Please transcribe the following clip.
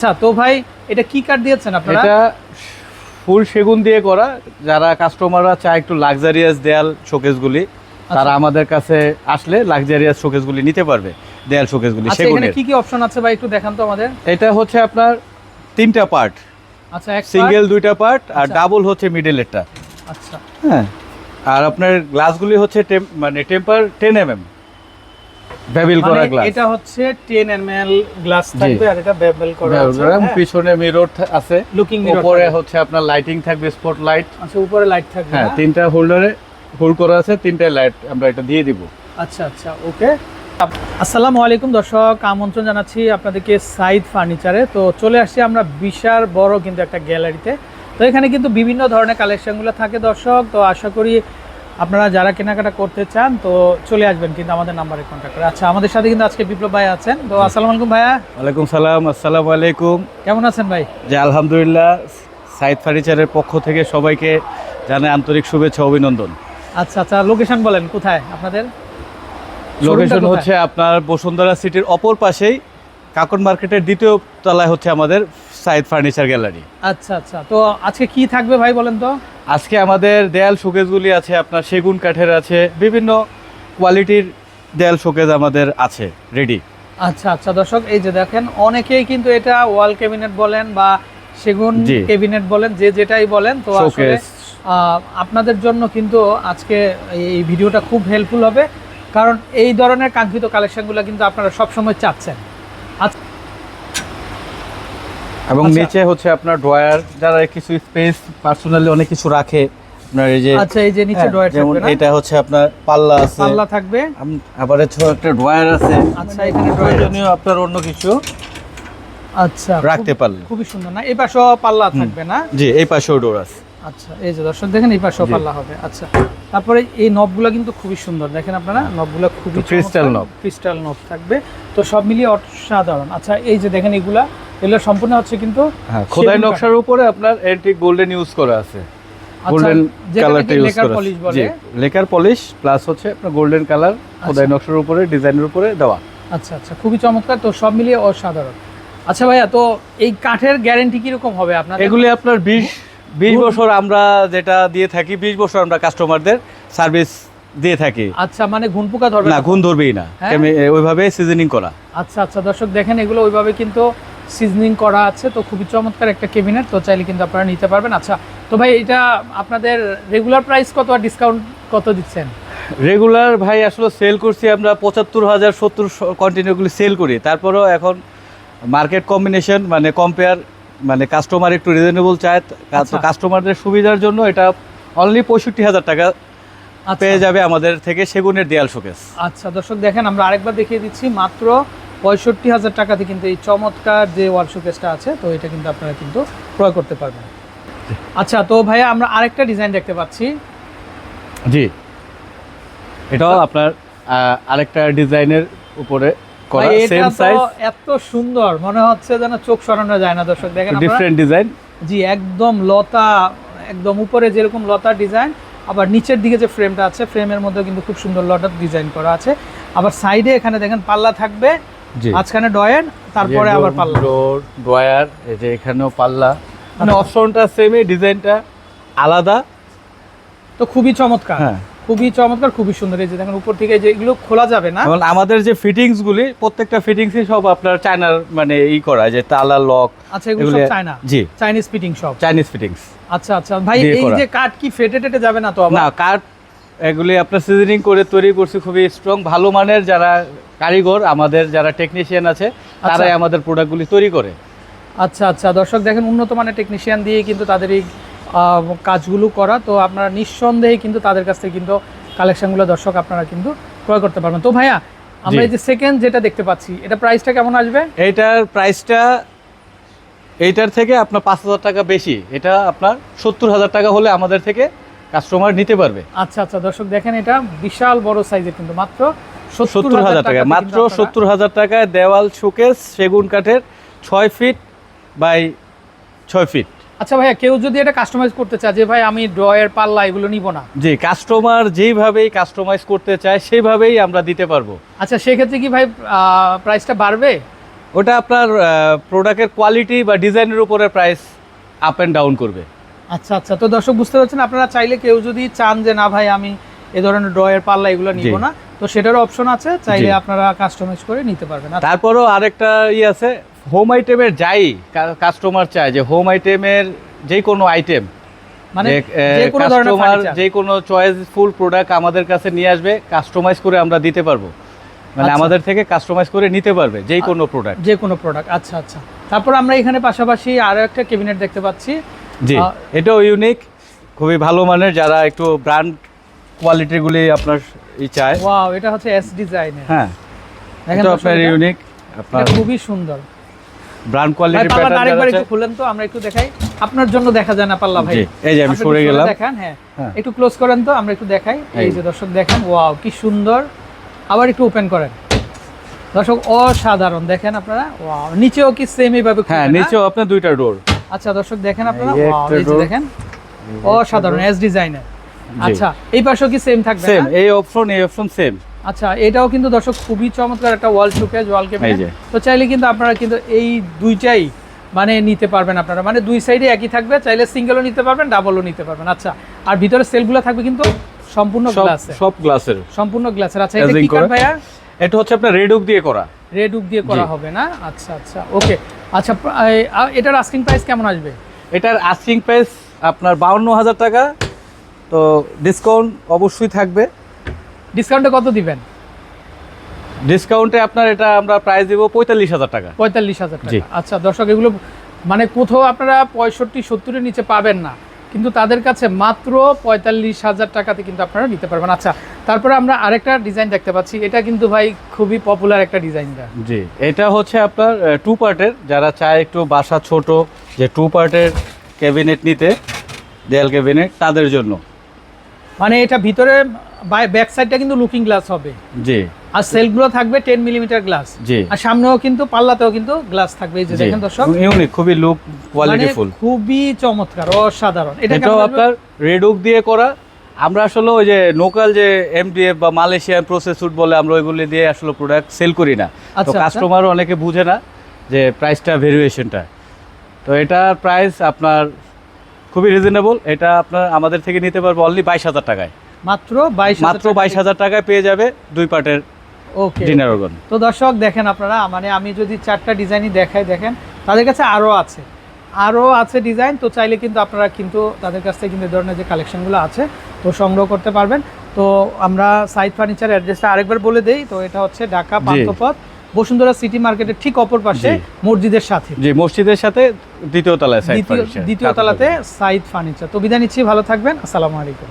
আচ্ছা তো ভাই এটা কি কাঠ দিয়েছেন আপনারা? এটা ফুল সেগুন দিয়ে করা। যারা কাস্টমাররা চায় একটু লাক্সারিয়াস দেয়াল শোকেসগুলি আচ্ছা। তারা আমাদের কাছে আসলে লাক্সারিয়াস শোকেসগুলি নিতে পারবে দেয়াল শোকেসগুলি আচ্ছা সেগুনের। কি কি অপশন আছে ভাই একটু দেখান তো আমাদের। এটা হচ্ছে আপনার তিনটা পার্ট আচ্ছা এক সিঙ্গেল দুইটা পার্ট আর আচ্ছা। ডাবল হচ্ছে মিডলেরটা আচ্ছা। হ্যাঁ। আর আপনার গ্লাসগুলি হচ্ছে মানে temper ten M M bevel করা মানে গ্লাস এটা হচ্ছে 10 ml গ্লাস থাকবে আর এটা বেবেল করা আছে হ্যাঁ। পিছনে মিরর আছে। লুকিং মিরর উপরে হচ্ছে আপনার লাইটিং থাকবে স্পট লাইট আচ্ছা উপরে লাইট থাকবে হ্যাঁ তিনটা হোল্ডারে হোল্ড করা আছে তিনটা লাইট আমরা এটা দিয়ে দিব। আচ্ছা আচ্ছা ওকে আসসালামু আলাইকুম দর্শক আমন্ত্রণ জানাচ্ছি আপনাদেরকে সাইদ ফার্নিচারে তো চলে আসছি আমরা বিশাল বড় কিন্তু একটা গ্যালারিতে তো এখানে কিন্তু বিভিন্ন ধরনের কালেকশনগুলো থাকে দর্শক। তো আশা করি আপনারা যারা কেনাকাটা করতে চান তো চলে আসবেন কিন্তু আমাদের নাম্বারে কন্ট্যাক্ট করে। আচ্ছা আমাদের সাথে কিন্তু আজকে বিপ্লব ভাই আছেন। তো আসসালামু আলাইকুম ভাইয়া। ওয়ালাইকুম সালাম আসসালামু আলাইকুম। কেমন আছেন ভাই? যে আলহামদুলিল্লাহ সাইদ ফার্নিচারের পক্ষ থেকে সবাইকে জানাই আন্তরিক শুভেচ্ছা অভিনন্দন। আচ্ছা আচ্ছা লোকেশন বলেন কোথায় আপনাদের? লোকেশন হচ্ছে আপনার বসুন্ধরা সিটির অপর পাশেই কাকন মার্কেটের দ্বিতীয় তলায় হচ্ছে আমাদের সাইদ ফার্নিচার গ্যালারি। আচ্ছা আচ্ছা। তো আজকে কি থাকবে ভাই বলেন তো? আজকে আমাদের দেয়াল শোকেসগুলি আছে আপনার সেগুন কাঠের আছে বিভিন্ন কোয়ালিটির দেয়াল শোকেস আমাদের আছে রেডি আচ্ছা আচ্ছা। দর্শক এই যে দেখেন অনেকেই কিন্তু এটা ওয়াল ক্যাবিনেট বলেন বা সেগুন। ক্যাবিনেট বলেন যে যেটাই বলেন তো আসলে আপনাদের জন্য কিন্তু আজকে এই ভিডিওটা খুব হেল্পফুল হবে। কারণ এই ধরনের কাঙ্ক্ষিত কালেকশনগুলো কিন্তু আপনারা সবসময় চাচ্ছেন আচ্ছা এবং আচ্ছা। নিচে হচ্ছে আপনার ড্রয়ার যারা কিছু স্পেস পার্সোনালি অনেক কিছু রাখে আপনার এই যে আচ্ছা এই যে নিচে হ্যাঁ, ড্রয়ার যেমন এটা হচ্ছে আপনার পাল্লা আছে। পাল্লা থাকবে। আবার হচ্ছে একটা ড্রয়ার আছে। আচ্ছা এখানে প্রয়োজনীয় আপনার অন্য কিছু আচ্ছা রাখতে খুবই সুন্দর না? এই পাশেও পাল্লা থাকবে না? জি এই পাশেও ডোর আছে। আচ্ছা এই যে দর্শক দেখেন এই পাশেও পাল্লা হবে। আচ্ছা তারপরে এই নবগুলো কিন্তু খুবই সুন্দর। দেখেন আপনারা নবগুলো খুবই crystal নব ক্রিস্টাল নব থাকবে। তো সব মিলিয়ে অসাধারণ। আচ্ছা এই যে দেখেন এগুলা এগুলো সম্পূর্ণ হচ্ছে কিন্তু হ্যাঁ খোদাই নকশার উপরে আপনার এন্টিক গোল্ডেন ইউজ করা আছে। আচ্ছা, গোল্ডেন কালারটা ইউজ করা আছে। লেকার পলিশ প্লাস হচ্ছে আপনার গোল্ডেন কালার খোদাই আচ্ছা। নকশার উপরে ডিজাইনের উপরে দেওয়া। আচ্ছা আচ্ছা খুবই চমৎকার। তো সব মিলিয়ে অসাধারণ। আচ্ছা ভাইয়া তো এই কাঠের গ্যারান্টি কীরকম হবে আপনার এগুলি আপনার বিশ বিশ বছর আমরা যেটা দিয়ে থাকি বিশ বছর আমরা কাস্টমারদের সার্ভিস দিয়ে থাকি। আচ্ছা মানে ঘুন পোকা ধরবে না ঘুন ধরবেই না। হ্যাঁ? ওইভাবে সিজনিং করা। আচ্ছা আচ্ছা দর্শক দেখেন এগুলো ওইভাবে কিন্তু সিজনিং করা আছে তো খুবই চমৎকার একটা কেবিনেট তো চাইলে কিন্তু আপনারা নিতে পারবেন। আচ্ছা তো ভাই এটা আপনাদের রেগুলার প্রাইস কত আর ডিসকাউন্ট কত দিচ্ছেন? রেগুলার ভাই আসলে সেল করছি আমরা পঁচাত্তর হাজার সত্তর কন্টিনিউগুলি সেল করি। তারপরেও এখন মার্কেট কম্বিনেশন মানে কম্পেয়ার মানে কাস্টমার একটু রিজনেবল চায় আচ্ছা। কাস্টমারদের সুবিধার জন্য এটা অনলি পঁয়ষট্টি হাজার টাকা আচ্ছা। পেয়ে যাবে আমাদের থেকে সেগুনের দেয়াল শোকেস আচ্ছা দর্শক দেখেন আমরা আরেকবার দেখিয়ে দিচ্ছি মাত্র পঁয়ষট্টি হাজার টাকাতে কিন্তু এই চমৎকার যে ওয়াল শোকেসটা আছে তো এটা কিন্তু আপনারা কিন্তু ক্রয় করতে পারবেন। আচ্ছা তো ভাইয়া আমরা আরেকটা ডিজাইন দেখতে পাচ্ছি। জি। এটাও আপনার আরেকটা ডিজাইনের উপরে করা সেম সাইজ এত সুন্দর মনে হচ্ছে যেন চোখ সরানো যায় না দর্শক। দেখেন ডিফারেন্ট ডিজাইন জি একদম লতা একদম উপরে যেরকম লতার ডিজাইন আবার নিচের দিকে যে ফ্রেমটা আছে ফ্রেমের মধ্যে কিন্তু খুব সুন্দর লতার ডিজাইন করা আছে। আবার সাইডে এখানে দেখেন পাল্লা থাকবে। মাঝখানে ডয়েন তারপরে আবার পাল্লা। ডোর ড্রয়ার এই যে এখানেও পাল্লা। মানে অপশনটা সেমই ডিজাইনটা আলাদা। তো খুবই চমৎকার। হ্যাঁ। খুবই চমৎকার খুবই সুন্দর। এই যে দেখেন উপর থেকে যে এগুলো খোলা যাবে না। এবং আমাদের যে ফিটিংস গুলি প্রত্যেকটা ফিটিংসই সব আপনার চায়নার মানে ই করা যে তালা লক আচ্ছা এগুলো সব চায়না জি। চাইনিজ ফিটিং সব। চাইনিজ ফিটিংস আচ্ছা আচ্ছা। ভাই এই যে কাঠ কি ফেটে টেটে যাবে না তো না কাঠ এগুলি আপনার সিজনিং করে তৈরি করছি খুবই স্ট্রং ভালো মানের যারা কারিগর আমাদের যারা টেকনিশিয়ান আছে তারাই আমাদের প্রোডাক্টগুলি তৈরি করে। আচ্ছা আচ্ছা। দর্শক দেখেন উন্নত মানের টেকনিশিয়ান দিয়ে কিন্তু তাদের এই কাজগুলো করা। তো আপনারা নিঃসন্দেহে কিন্তু তাদের কাছ থেকে কিন্তু কালেকশনগুলো দর্শক আপনারা কিন্তু ক্রয় করতে পারবেন। তো ভাইয়া আমরা এই যে সেকেন্ড যেটা দেখতে পাচ্ছি এটা প্রাইসটা কেমন আসবে? এইটার প্রাইসটা এইটার থেকে আপনার পাঁচ হাজার টাকা বেশি। এটা আপনার সত্তর হাজার টাকা হলে আমাদের থেকে কাস্টমার নিতে পারবে। আচ্ছা আচ্ছা। দর্শক দেখেন এটা বিশাল বড় সাইজের কিন্তু। মাত্র সত্তর হাজার টাকা। মাত্র সত্তর হাজার টাকায় দেওয়াল শোকেস সেগুন কাঠের ছয় ফিট বাই ছয় ফিট। আচ্ছা ভাইয়া কেউ যদি এটা কাস্টমাইজ করতে চায় যে ভাই আমি ড্রয়ের পাল্লা এগুলো নিব না। জি কাস্টমার যেইভাবেই কাস্টমাইজ করতে চায় সেইভাবেই আমরা দিতে পারব। আচ্ছা সেক্ষেত্রে কি ভাই প্রাইসটা বাড়বে? ওটা আপনার প্রোডাক্টের কোয়ালিটি বা ডিজাইনের উপরে প্রাইস আপ অ্যান্ড ডাউন করবে। আচ্ছা আচ্ছা। তো দর্শক বুঝতে পারছেন আপনারা চাইলে কেউ যদি চান যে না ভাই আমি এ ধরনের ড্রয়ের পাল্লা এগুলো নিব না। তো সেটারও অপশন আছে চাইলে আপনারা কাস্টমাইজ করে নিতে পারবেন। আচ্ছা, তারপরও আরেকটা ই আছে হোম আইটেমের যাই কাস্টমার চায় যে হোম আইটেমের যে কোনো আইটেম মানে যে কোনো কাস্টমার যে কোনো চয়েসফুল প্রোডাক্ট আমাদের কাছে নিয়ে আসবে কাস্টমাইজ করে আমরা দিতে পারব। মানে আচ্ছা। আমাদের থেকে কাস্টমাইজ করে নিতে পারবে যে কোনো প্রোডাক্ট যে কোনো প্রোডাক্ট আচ্ছা আচ্ছা। তারপর আমরা এখানে পাশাপাশি আরও একটা ক্যাবিনেট দেখতে পাচ্ছি। জি এটাও ইউনিক খুবই ভালো মানের যারা একটু ব্র্যান্ড কোয়ালিটিগুলি আপনার ই চায় ওয়াও এটা হচ্ছে এস ডিজাইন হ্যাঁ এটা আপনার ইউনিক আপনার খুবই সুন্দর। ব্র্যান্ড কোয়ালিটির পাল্লাটা প্যাটার্ন আরেকবার একটু খুলেন তো আমরা একটু দেখাই। আপনার জন্য দেখা যায় না পাল্লা ভাই। এই যে আমি সরে গেলাম। দেখান হ্যাঁ। হ্যাঁ। একটু ক্লোজ করেন তো আমরা একটু দেখাই। এই এই। যে দর্শক দেখেন ওয়াও কি সুন্দর। আবার একটু ওপেন করেন। দর্শক অসাধারণ দেখেন আপনারা ওয়াও নিচেও কি সেম এইভাবে হ্যাঁ নিচেও আপনার দুইটা ডোর আচ্ছা দর্শক দেখেন আপনারা ওয়াও এই যে দেখেন অসাধারণ এস ডিজাইনের আচ্ছা এই পাশেও কি সেম থাকবে সেম এই অপশন এই অপশন সেম আচ্ছা এটাও কিন্তু দর্শক খুবই চমৎকার একটা ওয়াল শোকেজ ওয়াল ক্যাবিনেট তো চাইলে কিন্তু আপনারা কিন্তু এই দুইটাই মানে নিতে পারবেন আপনারা। মানে দুই সাইডে একই থাকবে চাইলে সিঙ্গেলও নিতে পারবেন ডাবলও নিতে পারবেন। আচ্ছা আর ভিতরে সেলগুলো থাকবে কিন্তু সম্পূর্ণ সব সব গ্লাসের সম্পূর্ণ গ্লাসের আচ্ছা এটা কি কাঠ ভাইয়া? এটা হচ্ছে আপনার রেড ওক দিয়ে করা। রেড উক দিয়ে করা হবে না? আচ্ছা আচ্ছা ওকে আচ্ছা এটার আস্কিং প্রাইস কেমন আসবে? এটার আস্কিং প্রাইস আপনার বাউন্ন হাজার টাকা তো ডিসকাউন্ট অবশ্যই থাকবে। ডিসকাউন্টে কত দিবেন? ডিসকাউন্টে আপনার এটা আমরা প্রাইস দেবো পঁয়তাল্লিশ হাজার টাকা। পঁয়তাল্লিশ হাজার। টাকা। আচ্ছা দর্শক এগুলো মানে কোথাও আপনারা পঁয়ষট্টি সত্তরের নিচে পাবেন না। কিন্তু তাদের কাছে মাত্র পঁয়তাল্লিশ হাজার টাকাতে কিন্তু আপনারা নিতে পারবেন। আচ্ছা তারপরে আমরা আরেকটা ডিজাইন দেখতে পাচ্ছি। এটা কিন্তু ভাই খুবই পপুলার একটা ডিজাইনটা জি এটা হচ্ছে আপনার টু পার্টের যারা চায় একটু বাসা ছোট যে টু পার্টের ক্যাবিনেট নিতে দেয়াল ক্যাবিনেট তাদের জন্য। মানে এটা ভিতরে ব্যাক সাইডটা কিন্তু লুকিং গ্লাস হবে। জি। আর সেলগুলো থাকবে টেন মিলিমিটার গ্লাস জি। আর সামনেও কিন্তু পাল্লাতেও কিন্তু গ্লাস থাকবে এই যে দেখেন দর্শক। ইউনিক খুবই লুক মানে কোয়ালিটিফুল খুবই চমৎকার অসাধারণ। এটা এটাও আপনার রেড ওক দিয়ে করা। আমরা আসলে ওই যে লোকাল যে এমডিএফ বা মালয়েশিয়ান প্রসেসুড বলে আমরা ওইগুলি দিয়ে আসলে প্রোডাক্ট সেল করি না। তো আচ্ছা, আচ্ছা। কাস্টমারও অনেকে বুঝে না যে প্রাইসটা ভেরিয়েশনটা তো এটার প্রাইস আপনার খুবই রিজনেবল এটা আপনার আমাদের থেকে নিতে পারবে অনলি বাইশ হাজার টাকায়। মাত্র বাইশ মাত্র বাইশ হাজার টাকায় পেয়ে যাবে দুই পার্টের ওকে ডিনার ওগন তো দর্শক দেখেন আপনারা মানে আমি যদি চারটা ডিজাইনই দেখাই দেখেন তাদের কাছে আরও আছে। আরও আছে ডিজাইন তো চাইলে কিন্তু আপনারা কিন্তু তাদের কাছ থেকে কিন্তু এই ধরনের যে কালেকশনগুলো আছে তো সংগ্রহ করতে পারবেন। তো আমরা সাইড ফার্নিচার অ্যাড্রেসটা আরেকবার বলে দেই তো এটা হচ্ছে ঢাকা পান্থপথ বসুন্ধরা সিটি মার্কেটের ঠিক অপর পাশে মসজিদের সাথে। যে মসজিদের সাথে দ্বিতীয় তলায় দ্বিতীয় তলাতে সাইদ ফার্নিচার তো বিদায় নিচ্ছি ভালো থাকবেন। আসসালামু আলাইকুম।